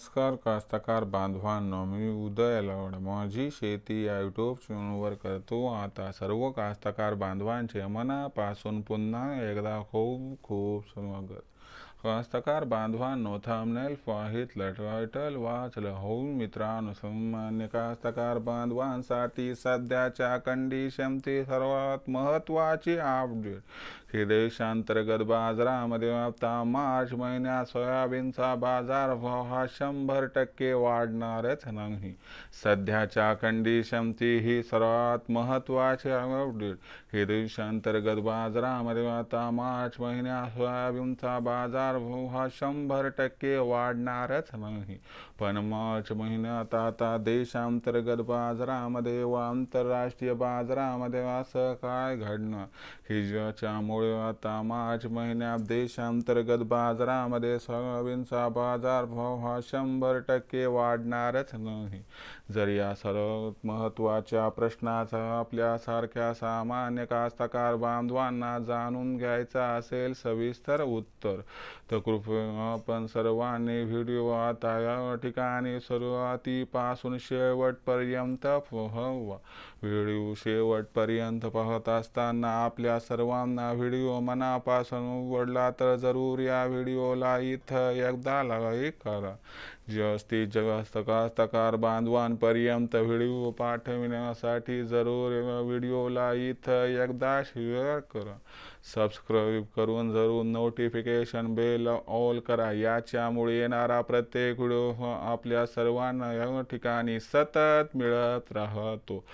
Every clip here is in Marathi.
नमस्कार कास्तकार बांधवांनो मी उदय लवड. माझी शेती या यूट्यूब चॅनलवर करतो आता. सर्व कास्तकार बांधवांचे मनापासून पुन्हा एकदा खूप खूप स्वागत. हस्तकार बांधवांनो थांबनेल पाहितलं टायटल वाचलं हो मित्रांनो सामान्य कास्तकार बांधवांसाठी सध्याच्या कंडिशनची सर्वात महत्त्वाची अपडेट की देशांतर्गत बाजारामध्ये आता मार्च महिन्यात सोयाबीनचा बाजारभाव हा शंभर टक्के वाढणारच नाही. सध्याच्या कंडिशनची ही सर्वात महत्त्वाची अपडेट की देशांतर्गत बाजारामध्ये आता मार्च महिन्यात सोयाबीनचा बाजार बाजारभाव हा शंभर टक्के वाढणारच नाही. पण मार्च महिन्यात आता देशांतर्गत बाजारामध्ये व आंतरराष्ट्रीय बाजारामध्ये असं काय घडणं की ज्याच्यामुळे आता मार्च महिन्यात देशांतर्गत बाजारामध्ये सोयाबीनचा बाजारभाव हा शंभर टक्के वाढणारच नाही. जर या सर्व महत्त्वाच्या प्रश्नाचा आपल्यासारख्या सामान्य कास्तकार बांधवांना जाणून घ्यायचा असेल सविस्तर उत्तर तर कृपया आपण सर्वांनी व्हिडिओ आता या ठिकाणी सुरुवातीपासून शेवटपर्यंत पाहावा व्हिडिओ शेवटपर्यंत पाहत असताना आपल्या सर्वांना व्हिडिओ मनापासून उघडला तर जरूर या व्हिडिओला इथं एकदा लाईक करा. जास्तीत जास्त कास्तकार बांधवांपर्यंत व्हिडिओ पाठविण्यासाठी जरूर व्हिडिओला इथं एकदा शेअर करा. सबस्क्राईब करून जरूर नोटिफिकेशन बेल ऑल करा. याच्यामुळे येणारा प्रत्येक व्हिडिओ आपल्या सर्वांना या ठिकाणी सतत मिळत राहतो.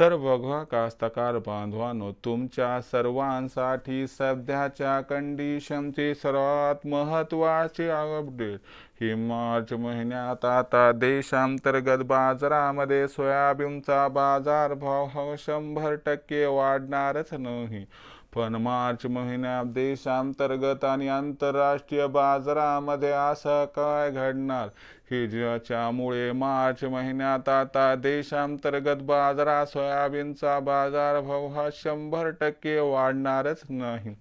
तर बघा कास्तकार बांधवांनो तुमच्या सर्वांसाठी सध्याच्या कंडिशनचे सर्वात महत्त्वाची अपडेट ही मार्च महिन्यात आता देशांतर्गत बाजारामध्ये सोयाबीनचा बाजारभाव हा शंभर टक्के वाढणारच नाही. पण मार्च महिन्यात देशांतर्गत आणि आंतरराष्ट्रीय बाजारामध्ये असं काय घडणार? की ज्याच्यामुळे मार्च महिन्यात आता देशांतर्गत बाजारात सोयाबीनचा बाजारभाव हा शंभर टक्के वाढणारच नाही.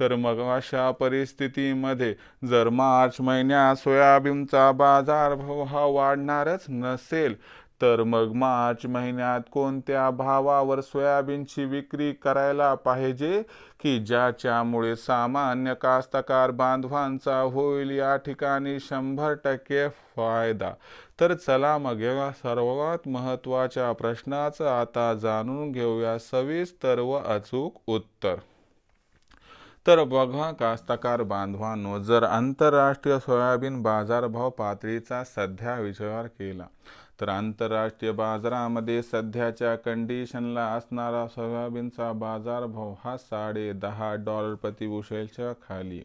तर मग अशा परिस्थितीमध्ये जर मार्च महिन्यात सोयाबीनचा बाजारभाव हा वाढणारच नसेल तर मग मार्च महिन्यात कोणत्या भावावर सोयाबीनची विक्री करायला पाहिजे? की ज्याच्यामुळे सामान्य कास्तकार बांधवांचा होईल या ठिकाणी शंभर टक्के फायदा? तर चला मग या सर्वात महत्त्वाच्या प्रश्नाचं आता जाणून घेऊया सविस्तर व अचूक उत्तर. तर बघा कास्तकार बांधवांनो जर आंतरराष्ट्रीय सोयाबीन बाजारभाव पातळीचा सध्या विचार केला तर आंतरराष्ट्रीय बाजारामध्ये सध्याच्या कंडिशनला असणारा सोयाबीनचा बाजारभाव हा साडे दहा डॉलर प्रतिबुशेलच्या खाली.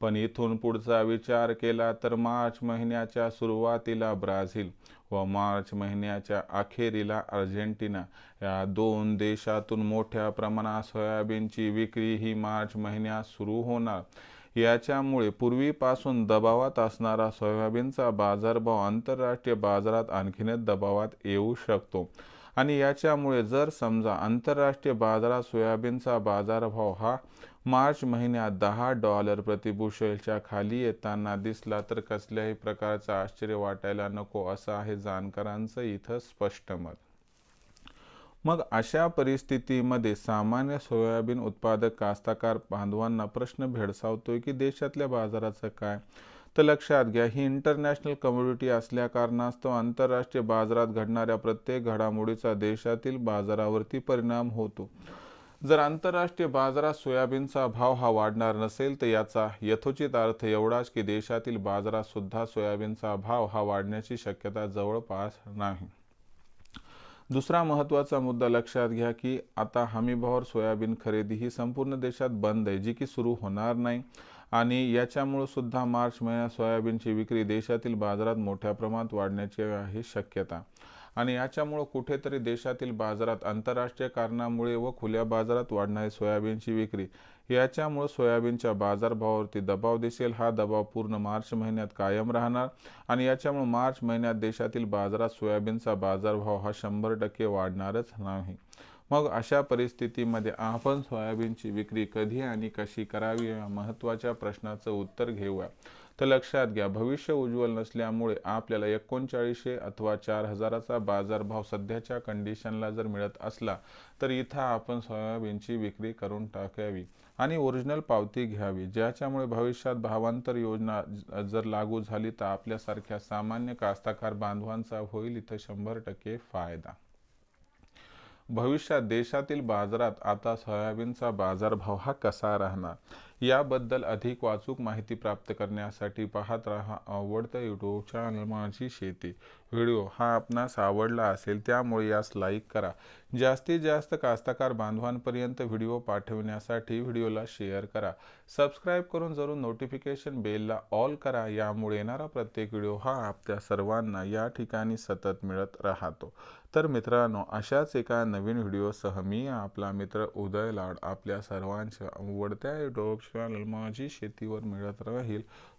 पण इथून पुढचा विचार केला तर मार्च महिन्याच्या सुरुवातीला ब्राझील व मार्च महिन्याच्या अखेरीला अर्जेंटिना या दोन देशातून मोठ्या प्रमाणात सोयाबीनची विक्री ही मार्च महिन्यात सुरू होणार. याच्यामुळे पूर्वीपासून दबावात असणारा सोयाबीनचा बाजारभाव आंतरराष्ट्रीय बाजारात आणखीनच दबावात येऊ शकतो. आणि याच्यामुळे जर समजा आंतरराष्ट्रीय बाजारात सोयाबीनचा बाजारभाव हा मार्च महिन्यात दहा डॉलर प्रतिबुशेलच्या खाली येताना दिसला तर कसल्याही प्रकारचं आश्चर्य वाटायला नको असं आहे जाणकारांचं इथं स्पष्ट मत. मग अशा परिस्थितीमध्ये सामान्य सोयाबीन उत्पादक कास्तकार बांधवांना प्रश्न भेडसावतोय की देशातल्या बाजाराचं काय? तर लक्षात घ्या ही इंटरनॅशनल कम्युनिटी असल्या कारणास्तव आंतरराष्ट्रीय बाजारात घडणाऱ्या प्रत्येक घडामोडीचा देशातील बाजारावरती परिणाम होतो. जर आंतरराष्ट्रीय बाजारात सोयाबीनचा भाव हा वाढणार नसेल तर याचा यथोचित अर्थ एवढाच की देशातील बाजारात सुद्धा सोयाबीनचा भाव हा वाढण्याची शक्यता जवळपास नाही. दुसरा महत्त्वाचा मुद्दा लक्षात घ्या की आता हमीभावावर सोयाबीन खरेदी ही संपूर्ण देशात बंद आहे जी की सुरू होणार नाही. आणि याच्यामुळं सुद्धा मार्च महिन्यात सोयाबीनची विक्री देशातील बाजारात मोठ्या प्रमाणात वाढण्याची आहे शक्यता. आणि याच्यामुळं कुठेतरी देशातील बाजारात आंतरराष्ट्रीय कारणामुळे व खुल्या बाजारात वाढणारी सोयाबीनची विक्री याच्यामुळं सोयाबीनच्या बाजारभावावरती दबाव दिसेल. हा दबाव पूर्ण मार्च महिन्यात कायम राहणार आणि याच्यामुळे मार्च महिन्यात देशातील बाजारात सोयाबीनचा बाजारभाव हा शंभर टक्के वाढणारच नाही. मग अशा परिस्थितीमध्ये आपण सोयाबीनची विक्री कधी आणि कशी करावी या महत्त्वाच्या प्रश्नाचं उत्तर घेऊया. तर लक्षात घ्या भविष्य उज्ज्वल नसल्यामुळे आपल्याला एकोणचाळीसशे अथवा चार हजाराचा बाजारभाव सध्याच्या कंडिशनला जर मिळत असला तर इथं आपण सोयाबीनची विक्री करून टाकावी आणि ओरिजिनल पावती घ्यावी. ज्याच्यामुळे भविष्यात भावांतर योजना जर लागू झाली तर आपल्यासारख्या सामान्य कास्तकार बांधवांचा होईल इथं शंभर टक्के फायदा. भविष्यात देशातील बाजारात आता सोयाबीनचा बाजारभाव हा कसा राहणार? याबद्दल अधिक वाचूक माहिती प्राप्त करण्यासाठी पाहत राहा आवडतं यूट्यूब चॅनल माझी शेती. व्हिडिओ हा आपणास आवडला असेल त्यामुळे यास लाईक करा. जास्तीत जास्त कास्तकार बांधवांपर्यंत व्हिडिओ पाठवण्यासाठी व्हिडिओला शेअर करा. सबस्क्राईब करून जरूर नोटिफिकेशन बेलला ऑल करा. यामुळे येणारा प्रत्येक व्हिडिओ हा आपल्या सर्वांना या ठिकाणी सतत मिळत राहतो. तर मित्रांनो अशाच एका नवीन व्हिडिओसह मी आपला मित्र उदय लाड आपल्या सर्वांच्या आवडत्या युट्यूब चॅनल माझी शेतीवर मिळत राहील.